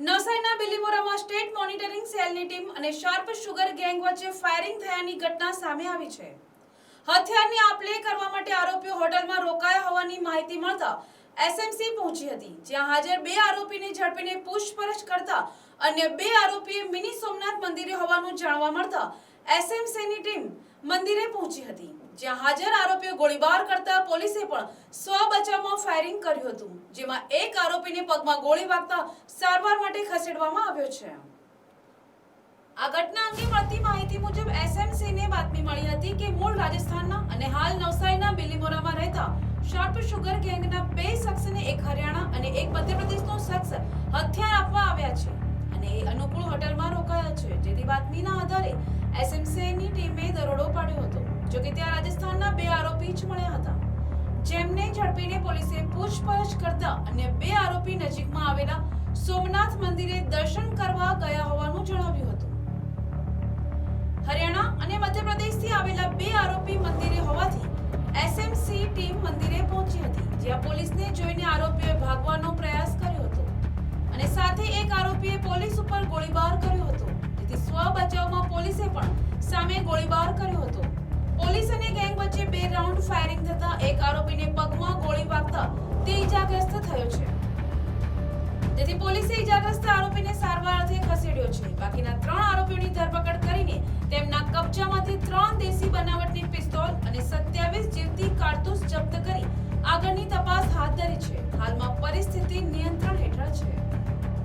નવસારીના બિલીમોરામાં state monitoring સેલની ટીમ અને શાર્પ શુગર ગેંગ વચ્ચે ફાયરિંગ થયાની ઘટના સામે આવી છે. હથિયારની આપ-લે કરવા માટે આરોપીઓ હોટલમાં રોકાયા હોવાની માહિતી મળતા એસએમસી પહોંચી હતી, જ્યાં હાજર બે આરોપીને ઝડપીને પૂછપરછ કરતા અન્ય બે આરોપીએ મિની સોમનાથ મંદિરે હોવાનું જાણવા મળતા એસએમસીની ટીમ મંદિરે પહોંચી હતી, જ્યાં હાજર આરોપીઓ ગોળીબાર કરતા પોલીસે પણ સ્વ બચાવમાં ફાયરિંગ કર્યું હતું, જેમાં એક આરોપીને પગમાં ગોળી વાગતા સારવાર માટે ખસેડવામાં આવ્યો છે. આ ઘટના અંગે મળતી માહિતી મુજબ એસએમસીને બાતમી મળી હતી કે મૂળ રાજસ્થાનના અને હાલ નવસારીના બિલીમોરામાં રહેતા શાર્પ શુગર ગેંગના બે શખ્સને એક હરિયાણા અને એક મધ્યપ્રદેશનો શખ્સ હથિયાર આપવા આવ્યા છે. અનુકૂળ હોટલમાં રોકાયા છે. જેથી બાતમીના આધારે એસએમસીની ટીમે દરોડો પાડ્યો હતો. જો કે ત્યાં રાજસ્થાનના બે આરોપી જ મળ્યા હતા. જેમને ઝડપીને પોલીસે પૂછપરછ કરતા અન્ય બે આરોપી નજીકમાં આવેલા સોમનાથ મંદિરે દર્શન કરવા ગયા હોવાનું જણાવ્યું હતું. હરિયાણા અને મધ્યપ્રદેશથી આવેલા બે આરોપી મંદિરે હોવાથી એસએમસી ટીમ મંદિરે પહોંચી હતી. જ્યાં પોલીસને જોઈને આરોપીઓએ ભાગવાનો પ્રયાસ કર્યો. અને સાથે એક આરોપીએ પોલીસ ઉપર ગોળીબાર કર્યો હતો. તેથી સ્વ બચાવમાં પોલીસે પણ સામે ગોળીબાર કર્યો હતો. પોલીસ અને ગેંગ વચ્ચે બે રાઉન્ડ ફાયરિંગ થતા એક આરોપીને પગમાં ગોળી વાગતા તે ઈજાગ્રસ્ત થયો છે. તેથી પોલીસે ઈજાગ્રસ્ત આરોપીને સારવાર અર્થે ખસેડ્યો છે. બાકીના ત્રણ આરોપીઓની ધરપકડ કરીને તેમના કબજામાંથી ત્રણ દેશી